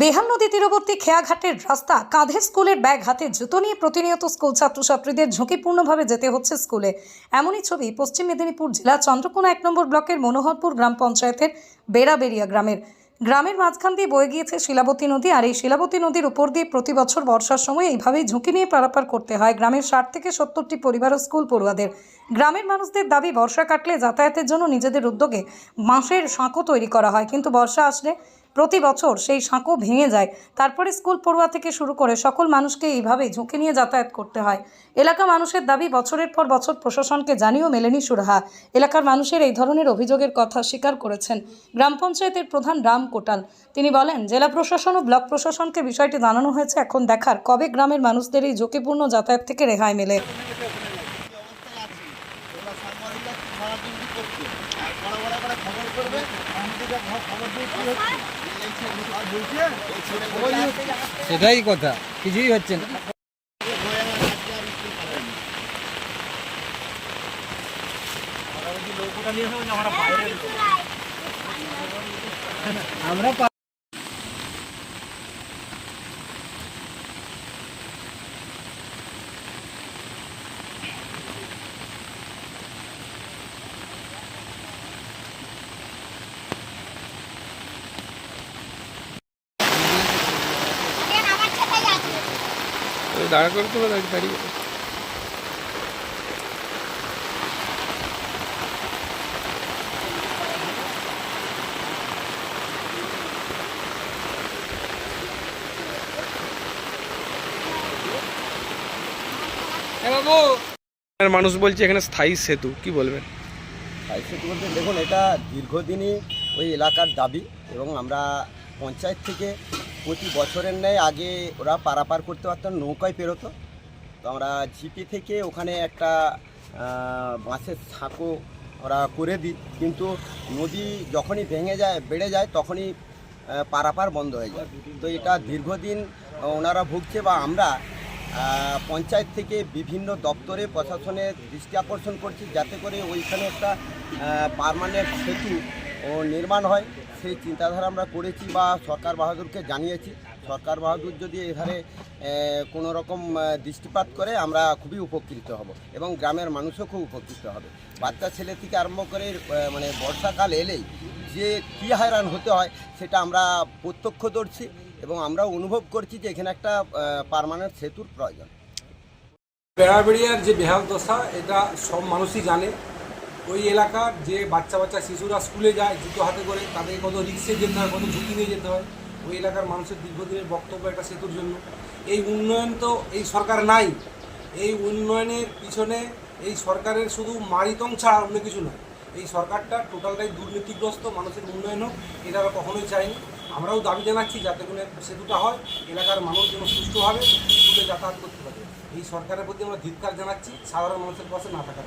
বেহাল নদী তীরবর্তী খেয়াঘাটের রাস্তা কাঁধে স্কুলের ব্যাগ হাতে জুতো নিয়ে প্রতিনিয়ত স্কুল ছাত্রছাত্রীদের ঝুঁকিপূর্ণভাবে যেতে হচ্ছে স্কুলে। এমনই ছবি পশ্চিম মেদিনীপুর জেলা চন্দ্রকোনা এক নম্বর ব্লকের মনোহরপুর গ্রাম পঞ্চায়েতের বেড়াবেড়িয়া গ্রামের। গ্রামের মাঝখান দিয়ে বয়ে গিয়েছে শিলাবতী নদী আর এই শিলাবতী নদীর উপর দিয়ে প্রতি বছর বর্ষার সময় এইভাবেই ঝুঁকি নিয়ে পারাপার করতে হয় গ্রামের ষাট থেকে সত্তরটি পরিবার ও স্কুল পড়ুয়াদের। গ্রামের মানুষদের দাবি, বর্ষা কাটলে যাতায়াতের জন্য নিজেদের উদ্যোগে বাঁশের সাঁকো তৈরি করা হয়, কিন্তু বর্ষা আসলে প্রতি বছর সেই সাঁকো ভেঙে যায়। তারপরে স্কুল পড়ুয়া থেকে শুরু করে সকল মানুষকে এইভাবেই ঝুঁকি নিয়ে যাতায়াত করতে হয়। এলাকা মানুষের দাবি, বছরের পর বছর প্রশাসনকে জানিয়েও মেলেনি সুরাহা। এলাকার মানুষের এই ধরনের অভিযোগের কথা স্বীকার করেছেন গ্রাম পঞ্চায়েতের প্রধান রাম কোটাল। তিনি বলেন, জেলা প্রশাসন ও ব্লক প্রশাসনকে বিষয়টি জানানো হয়েছে। এখন দেখার কবে গ্রামের মানুষদের এই ঝুঁকিপূর্ণ যাতায়াত থেকে রেহাই মেলে? সেটাই কথা কিছুই হচ্ছে না। আমরা দাঁড়া করতে হবে দাঁড়িয়ে বাবু! মানুষ বলছে এখানে স্থায়ী সেতু কি বলবেন? স্থায়ী সেতু বলতে দেখুন এটা দীর্ঘদিনই ওই এলাকার দাবি এবং আমরা পঞ্চায়েত থেকে প্রতি বছরের ন্যায় আগে ওরা পারাপার করতে পারতো, নৌকায় পেরোতো। তো আমরা ঝিপি থেকে ওখানে একটা বাঁশের সাঁকো ওরা করে দিই। কিন্তু নদী যখনই ভেঙে যায়, বেড়ে যায়, তখনই পারাপার বন্ধ হয়ে যায়। তো এটা দীর্ঘদিন ওনারা ভুগছে বা আমরা পঞ্চায়েত থেকে বিভিন্ন দপ্তরে প্রশাসনের দৃষ্টি আকর্ষণ করছি যাতে করে ওইখানে একটা পারমানেন্ট সেতু ও নির্মাণ হয়। সেই চিন্তাধারা আমরা করেছি বা সরকার বাহাদুরকে জানিয়েছি। সরকার বাহাদুর যদি এধারে কোনো রকম দৃষ্টিপাত করে আমরা খুবই উপকৃত হব এবং গ্রামের মানুষও খুব উপকৃত হবে। বাচ্চা ছেলে থেকে আরম্ভ করে মানে বর্ষাকাল এলেই যে কী হয়রান হতে হয় সেটা আমরা প্রত্যক্ষ প্রত্যক্ষদর্শী এবং আমরা অনুভব করছি যে এখানে একটা পারমানেন্ট সেতুর প্রয়োজন। বেড়াবেড়িয়ার যে বেহাল দশা, এটা সব মানুষই জানে। ওই এলাকার যে বাচ্চা বাচ্চা শিশুরা স্কুলে যায় জুতো হাতে করে, তাদের কত রিক্সে যেতে হয়, কত ঝুঁকি নিয়ে যেতে হয়, ওই এলাকার মানুষের দীর্ঘদিনের বক্তব্য একটা সেতুর জন্য। এই উন্নয়ন তো এই সরকার নাই। এই উন্নয়নের পিছনে এই সরকারের শুধু মারিতং ছাড়া অন্য কিছু নয়। এই সরকারটা টোটালটাই দুর্নীতিগ্রস্ত, মানুষের উন্নয়ন হোক, এটা আমরা কখনোই চাইনি। আমরাও দাবি জানাচ্ছি যাতে করে সেতুটা হয়, এলাকার মানুষ যেন সুস্থভাবে স্কুলে যাতায়াত করতে পারে। এই সরকারের প্রতি আমরা ধিক্কার জানাচ্ছি, সাধারণ মানুষের পাশে না থাকার।